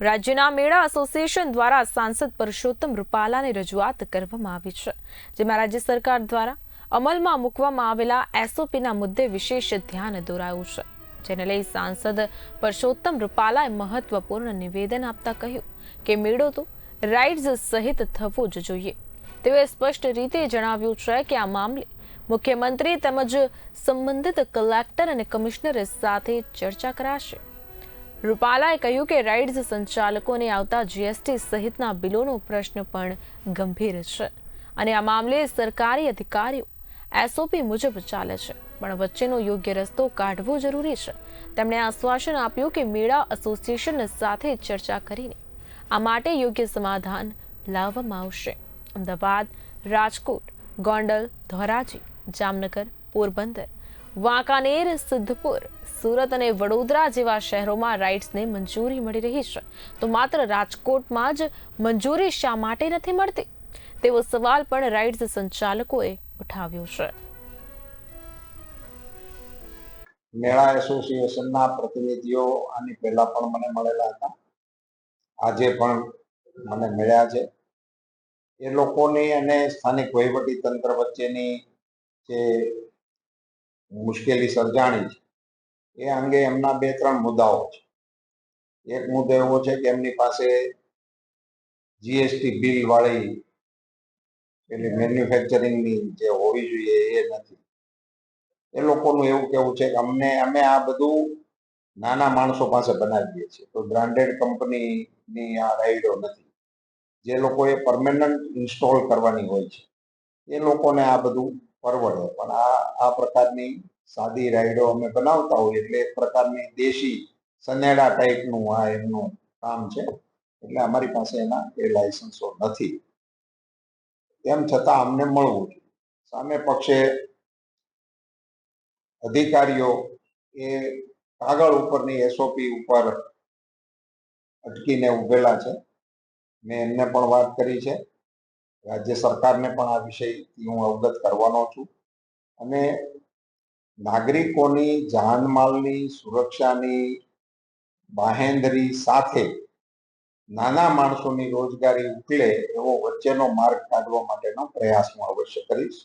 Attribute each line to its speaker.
Speaker 1: રાજ્યના મેળા એસોસિએશન દ્વારા સાંસદ પરસોત્તમ રૂપાલાને રજૂઆત કરવામાં આવી છે, જેમાં રાજ્ય સરકાર દ્વારા અમલમાં મૂકવામાં આવેલા એસઓપીના મુદ્દે વિશેષ ધ્યાન દોરાયું છે, જેને લઈ સાંસદ પરસોત્તમ રૂપાલાએ મહત્વપૂર્ણ નિવેદન આપતા કહ્યું કે મેળો તો રાઇડ્સ સહિત થવો જ જોઈએ. તેઓએ સ્પષ્ટ રીતે જણાવ્યું છે કે આ મામલે મુખ્યમંત્રી તેમજ સંબંધિત કલેક્ટર અને કમિશનર સાથે ચર્ચા કરાશે. રૂપાલાએ કહ્યું કે રાઇડ્સ સંચાલકોને આવતા જીએસટી સહિતના બિલોનો પ્રશ્ન પણ ગંભીર છે. અને આ મામલે સરકારી અધિકારીઓ એસઓપી મુજબ ચાલે છે. પણ વચ્ચેનો યોગ્ય રસ્તો કાઢવો જરૂરી છે. તેમણે આશ્વાસન આપ્યું કે મેળા એસોસિએશન સાથે ચર્ચા કરીને આ માટે યોગ્ય સમાધાન લાવવામાં આવશે. અમદાવાદ, રાજકોટ, ગોંડલ, ધોરાજી, જામનગર, પોરબંદર, વાંકાનેર, સિદ્ધપુર સુરત અને વડોદરા જેવા શહેરોમાં રાઇડ્સને મંજૂરી મળી રહી છે. તો માત્ર રાજકોટમાં જ મંજૂરી શા માટે નથી મળતી? તેવો સવાલ પણ રાઇડ્સ સંચાલકોએ ઉઠાવ્યો છે.
Speaker 2: મેળા એસોસિએશનના પ્રતિનિધિઓ આની પહેલા પણ મને મળેલા હતા. આજે પણ મને મળ્યા છે. એ લોકોની અને સ્થાનિક વહીવટી તંત્ર વચ્ચેની જે મુશ્કેલી સર્જાણી છે એ અંગે એમના બે ત્રણ મુદ્દાઓ છે. એક મુદ્દો એવો છે કે એમની પાસે જીએસટી બિલ વાળી એટલે મેન્યુફેક્ચરિંગની જે હોવી જોઈએ એ નથી. એ લોકોનું એવું કેવું છે કે અમને, અમે આ બધું નાના માણસો પાસે બનાવીએ છીએ. તો બ્રાન્ડેડ કંપનીની આ રાઈડો નથી. જે લોકોએ પરમેનન્ટ ઇન્સ્ટોલ કરવાની હોય છે. એ લોકોને આ બધું પરવડે. પણ આ આ પ્રકારની સાદી રાઈડો અમે બનાવતા હોઈએ એટલે એક પ્રકારની દેશી સનેડા ટાઈપનું આ એમનું કામ છે. એટલે અમારી પાસે એના એ લાયસન્સો નથી. તેમ છતાં અમને મળવું જોઈએ. સામે પક્ષે અધિકારીઓ એ કાગળ ઉપરની એસઓપી ઉપર અટકીને ઉભેલા છે. મેં એમને પણ વાત કરી છે. રાજ્ય સરકારને પણ આ વિષયથી હું અવગત કરવાનો છું. અને નાગરિકોની જાનમાલની સુરક્ષાની બાહેંધરી સાથે નાના માણસોની રોજગારી ઉકલે એવો વચ્ચેનો માર્ગ કાઢવા માટેનો પ્રયાસ હું અવશ્ય કરીશ.